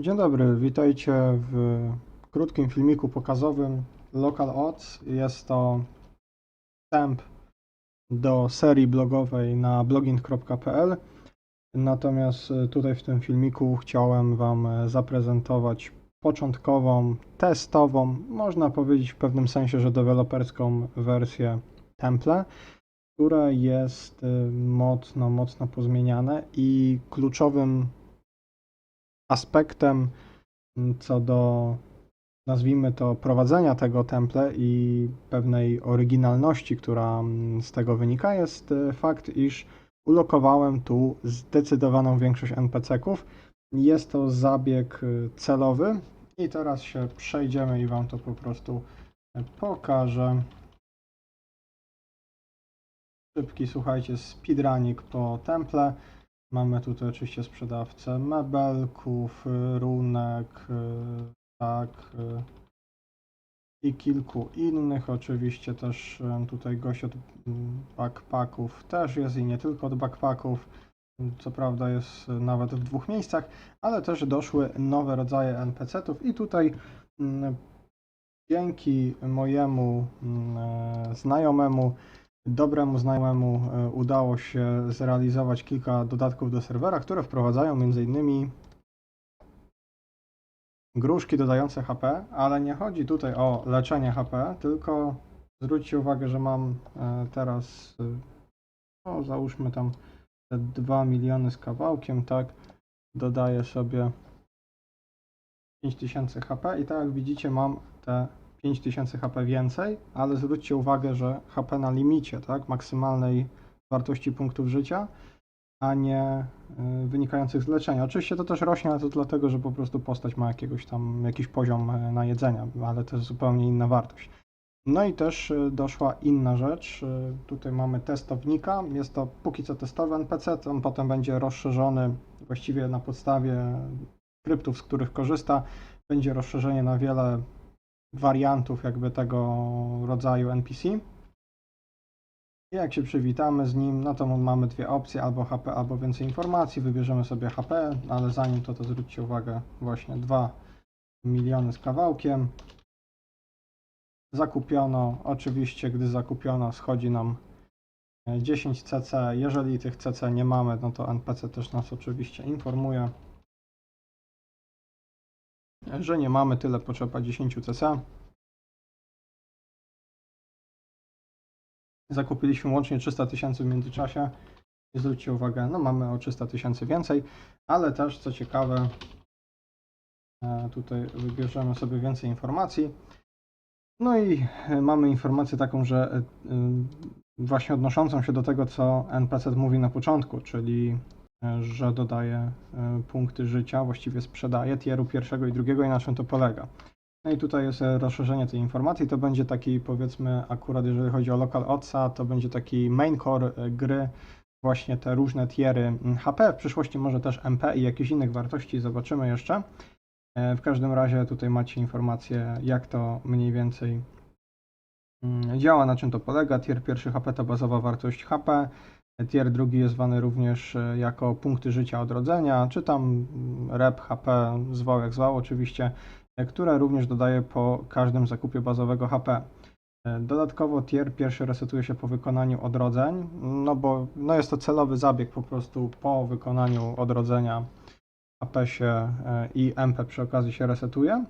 Dzień dobry, witajcie w krótkim filmiku pokazowym Local Odds. Jest to wstęp do serii blogowej na blogging.pl. Natomiast e, tutaj w tym filmiku chciałem Wam e, zaprezentować początkową, testową, można powiedzieć w pewnym sensie, że deweloperską wersję Temple, która jest e, mocno, mocno pozmieniane i kluczowym aspektem m, co do, nazwijmy to, prowadzenia tego temple i pewnej oryginalności, która m, z tego wynika, jest e, fakt, iż ulokowałem tu zdecydowaną większość NPC-ków. Jest to zabieg e, celowy i teraz się przejdziemy i Wam to po prostu e, pokażę. Szybki, słuchajcie, speedrunik po temple. Mamy tutaj oczywiście sprzedawcę mebelków, runek, y, tak, y, i kilku innych. Oczywiście też y, tutaj gość od mm, backpacków też jest i nie tylko od backpacków. Co prawda jest nawet w dwóch miejscach, ale też doszły nowe rodzaje NPC-ów i tutaj mm, dzięki mojemu mm, e, znajomemu dobremu znajomemu e, udało się zrealizować kilka dodatków do serwera, które wprowadzają m.in. gruszki dodające HP, ale nie chodzi tutaj o leczenie HP, tylko zwróćcie uwagę, że mam e, teraz, e, no załóżmy tam te 2 miliony z kawałkiem, tak, dodaję sobie 5000 HP i tak jak widzicie mam te 5000 HP więcej, ale zwróćcie uwagę, że HP na limicie, tak, maksymalnej wartości punktów życia, a nie y, wynikających z leczenia. Oczywiście to też rośnie, ale to dlatego, że po prostu postać ma jakiegoś tam, jakiś poziom y, na jedzenia, ale to jest zupełnie inna wartość. No i też y, doszła inna rzecz. Tutaj mamy testownika. Jest to póki co testowy NPC, on potem będzie rozszerzony właściwie na podstawie skryptów, z których korzysta. Będzie rozszerzenie na wiele wariantów jakby tego rodzaju NPC. I jak się przywitamy z nim, no to mamy dwie opcje, albo HP, albo więcej informacji. Wybierzemy sobie HP, ale zanim to, to zwróćcie uwagę, właśnie 2 miliony z kawałkiem. Zakupiono, oczywiście gdy zakupiono schodzi nam e, 10 CC. Jeżeli tych CC nie mamy, no to NPC też nas oczywiście informuje, że nie mamy, tyle potrzeba 10 CC. Zakupiliśmy łącznie 300 tysięcy w międzyczasie. Zwróćcie uwagę, no mamy o 300 tysięcy więcej, ale też co ciekawe, e, tutaj wybierzemy sobie więcej informacji. No i e, mamy informację taką, że e, właśnie odnoszącą się do tego, co NPC mówi na początku, czyli że dodaje e, punkty życia, właściwie sprzedaje tieru pierwszego i drugiego i na czym to polega. No i tutaj jest e, rozszerzenie tej informacji, to będzie taki powiedzmy akurat jeżeli chodzi o local odsa, to będzie taki main core e, gry, właśnie te różne tiery HP, w przyszłości może też MP i jakichś innych wartości, zobaczymy jeszcze. E, W każdym razie tutaj macie informację, jak to mniej więcej działa, na czym to polega. Tier pierwszy HP to bazowa wartość HP. Tier drugi jest zwany również e, jako punkty życia odrodzenia, czy tam mm, rep HP, zwał jak zwał oczywiście, e, które również dodaje po każdym zakupie bazowego HP. E, Dodatkowo tier pierwszy resetuje się po wykonaniu odrodzeń, no bo no jest to celowy zabieg po prostu po wykonaniu odrodzenia HP się i MP przy okazji się resetuje.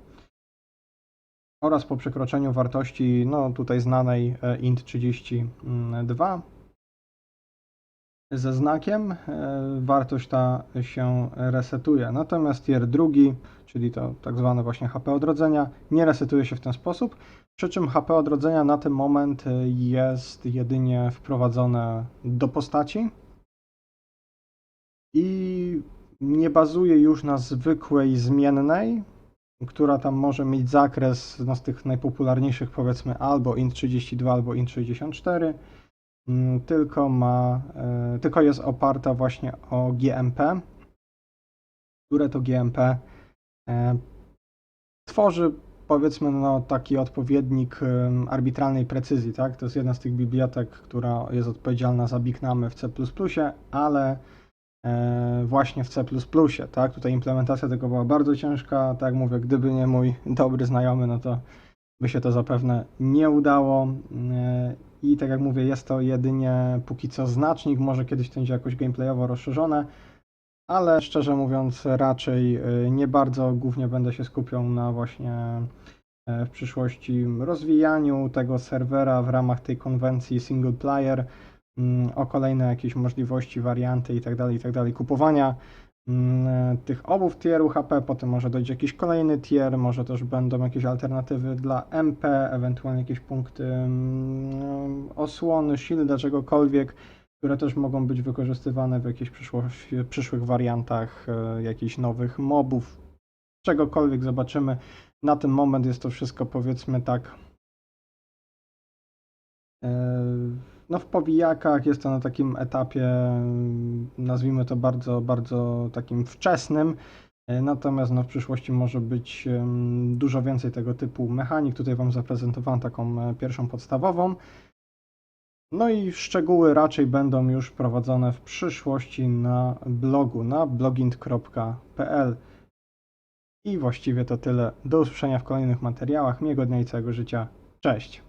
Oraz po przekroczeniu wartości, no tutaj znanej e, int 32 ze znakiem, e, wartość ta się resetuje. Natomiast tier drugi, czyli to tak zwane właśnie HP odrodzenia, nie resetuje się w ten sposób. Przy czym HP odrodzenia na ten moment e, jest jedynie wprowadzone do postaci i nie bazuje już na zwykłej zmiennej, która tam może mieć zakres no, z tych najpopularniejszych powiedzmy albo int32 albo int64 Mm, tylko ma, e, tylko jest oparta właśnie o GMP, które to GMP e, tworzy powiedzmy no, taki odpowiednik em, arbitralnej precyzji, tak? To jest jedna z tych bibliotek, która jest odpowiedzialna za bignamy w C++, ale e, właśnie w C++, tak? Tutaj implementacja tego była bardzo ciężka, tak jak mówię, gdyby nie mój dobry znajomy, no to by się to zapewne nie udało. E, I tak jak mówię, jest to jedynie póki co znacznik, może kiedyś to będzie jakoś gameplayowo rozszerzone, ale szczerze mówiąc raczej e, nie bardzo, głównie będę się skupiał na właśnie e, w przyszłości rozwijaniu tego serwera w ramach tej konwencji single player, mm, o kolejne jakieś możliwości, warianty i tak dalej, i tak kupowania tych obów tieru HP, potem może dojdzie jakiś kolejny tier, może też będą jakieś alternatywy dla MP, ewentualnie jakieś punkty mm, osłony, shielda, czegokolwiek, które też mogą być wykorzystywane w jakichś przyszłych wariantach e, jakichś nowych mobów, czegokolwiek zobaczymy. Na ten moment jest to wszystko powiedzmy tak e, no w powijakach jest to na takim etapie, mm, nazwijmy to bardzo, bardzo takim wczesnym. E, Natomiast no, w przyszłości może być dużo więcej tego typu mechanik. Tutaj Wam zaprezentowałem taką e, pierwszą podstawową. No i szczegóły raczej będą już prowadzone w przyszłości na blogu, na blogint.pl. I właściwie to tyle. Do usłyszenia w kolejnych materiałach. Miłego dnia i całego życia. Cześć!